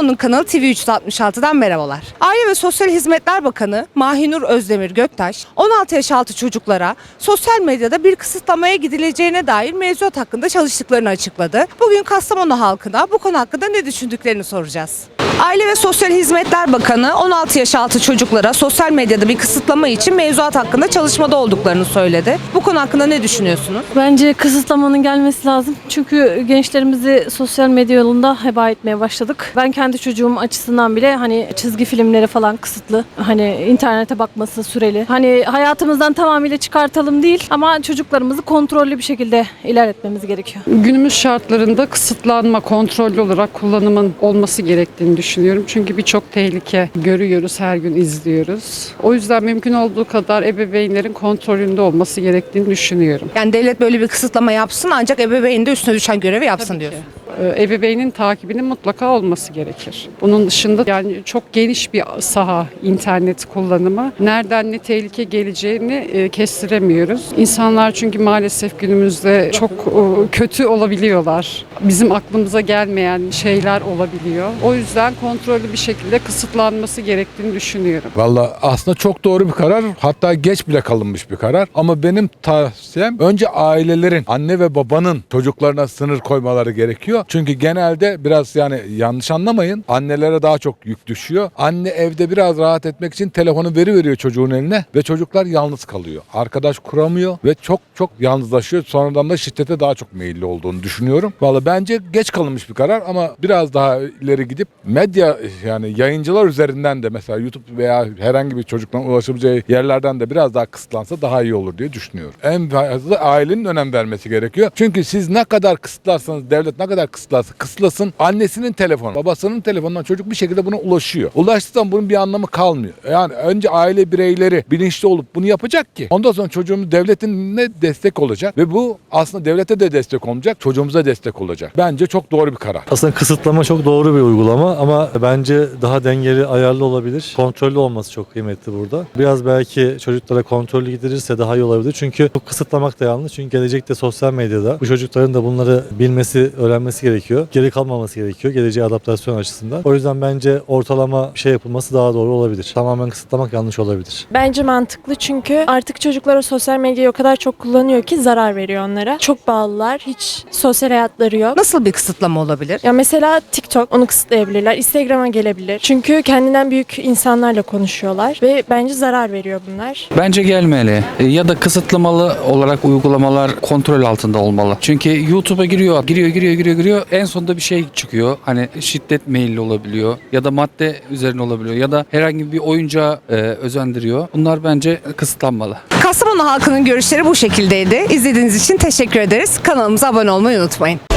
Kastamonu'nun kanalı TV 366'dan merhabalar. Aile ve Sosyal Hizmetler Bakanı Mahinur Özdemir Göktaş, 16 yaş altı çocuklara sosyal medyada bir kısıtlamaya gidileceğine dair mevzuat hakkında çalıştıklarını açıkladı. Bugün Kastamonu halkına bu konu hakkında ne düşündüklerini soracağız. Aile ve Sosyal Hizmetler Bakanı 16 yaş altı çocuklara sosyal medyada bir kısıtlama için mevzuat hakkında çalışmada olduklarını söyledi. Bu konu hakkında ne düşünüyorsunuz? Bence kısıtlamanın gelmesi lazım. Çünkü gençlerimizi sosyal medya yolunda heba etmeye başladık. Ben kendi çocuğum açısından bile hani çizgi filmleri falan kısıtlı. Hani internete bakması süreli. Hani hayatımızdan tamamıyla çıkartalım değil ama çocuklarımızı kontrollü bir şekilde ilerletmemiz gerekiyor. Günümüz şartlarında kısıtlanma, kontrollü olarak kullanımın olması gerektiğini düşünüyorum. Çünkü birçok tehlike görüyoruz, her gün izliyoruz. O yüzden mümkün olduğu kadar ebeveynlerin kontrolünde olması gerektiğini düşünüyorum. Yani devlet böyle bir kısıtlama yapsın ancak ebeveyn de üstüne düşen görevi yapsın diyorsun. Ee, Ebeveynin takibinin mutlaka olması gerekir. Bunun dışında yani çok geniş bir saha internet kullanımı. Nereden ne tehlike geleceğini e, kestiremiyoruz. İnsanlar çünkü maalesef günümüzde çok e, kötü olabiliyorlar. Bizim aklımıza gelmeyen şeyler olabiliyor. O yüzden kontrollü bir şekilde kısıtlanması gerektiğini düşünüyorum. Valla aslında çok doğru bir karar. Hatta geç bile kalınmış bir karar. Ama benim tavsiyem önce ailelerin, anne ve babanın çocuklarına sınır koymaları gerekiyor. Çünkü genelde biraz yani yanlış anlamayın. Annelere daha çok yük düşüyor. Anne evde biraz rahat etmek için telefonu veri veriyor çocuğun eline ve çocuklar yalnız kalıyor. Arkadaş kuramıyor ve çok çok yalnızlaşıyor. Sonradan da şiddete daha çok meyilli olduğunu düşünüyorum. Valla bence geç kalınmış bir karar ama biraz daha ileri gidip medya yani yayıncılar üzerinden de mesela YouTube veya herhangi bir çocukların ulaşabileceği yerlerden de biraz daha kısıtlansa daha iyi olur diye düşünüyorum. En fazla ailenin önem vermesi gerekiyor. Çünkü siz ne kadar kısıtlarsanız devlet ne kadar kısıtlarsa kısıtlasın annesinin telefonu, babasının telefonundan çocuk bir şekilde buna ulaşıyor. Ulaştığı zaman bunun bir anlamı kalmıyor. Yani önce aile bireyleri bilinçli olup bunu yapacak ki ondan sonra çocuğumuz devletin ne destek olacak ve bu aslında devlete de destek olmayacak, çocuğumuza destek olacak. Bence çok doğru bir karar. Aslında kısıtlama çok doğru bir uygulama ama bence daha dengeli, ayarlı olabilir. Kontrollü olması çok kıymetli burada. Biraz belki çocuklara kontrollü gidirirse daha iyi olabilir. Çünkü çok kısıtlamak da yanlış. Çünkü gelecekte sosyal medyada bu çocukların da bunları bilmesi, öğrenmesi gerekiyor. Geri kalmaması gerekiyor geleceğe adaptasyon açısından. O yüzden bence ortalama bir şey yapılması daha doğru olabilir. Tamamen kısıtlamak yanlış olabilir. Bence mantıklı çünkü artık çocuklar o sosyal medyayı o kadar çok kullanıyor ki zarar veriyor onlara. Çok bağlılar. Hiç sosyal hayatları yok. Nasıl bir kısıtlama olabilir? Ya mesela TikTok onu kısıtlayabilirler. Instagram'a gelebilir. Çünkü kendinden büyük insanlarla konuşuyorlar ve bence zarar veriyor bunlar. Bence gelmeli E, ya da kısıtlamalı olarak uygulamalar kontrol altında olmalı. Çünkü YouTube'a giriyor, giriyor, giriyor, giriyor, giriyor. En sonunda bir şey çıkıyor. Hani şiddet meyilli olabiliyor ya da madde üzerine olabiliyor ya da herhangi bir oyuncağa e, özendiriyor. Bunlar bence kısıtlanmalı. Kastamonu halkının görüşleri bu şekildeydi. İzlediğiniz için teşekkür ederiz. Kanalımıza abone olmayı unutmayın.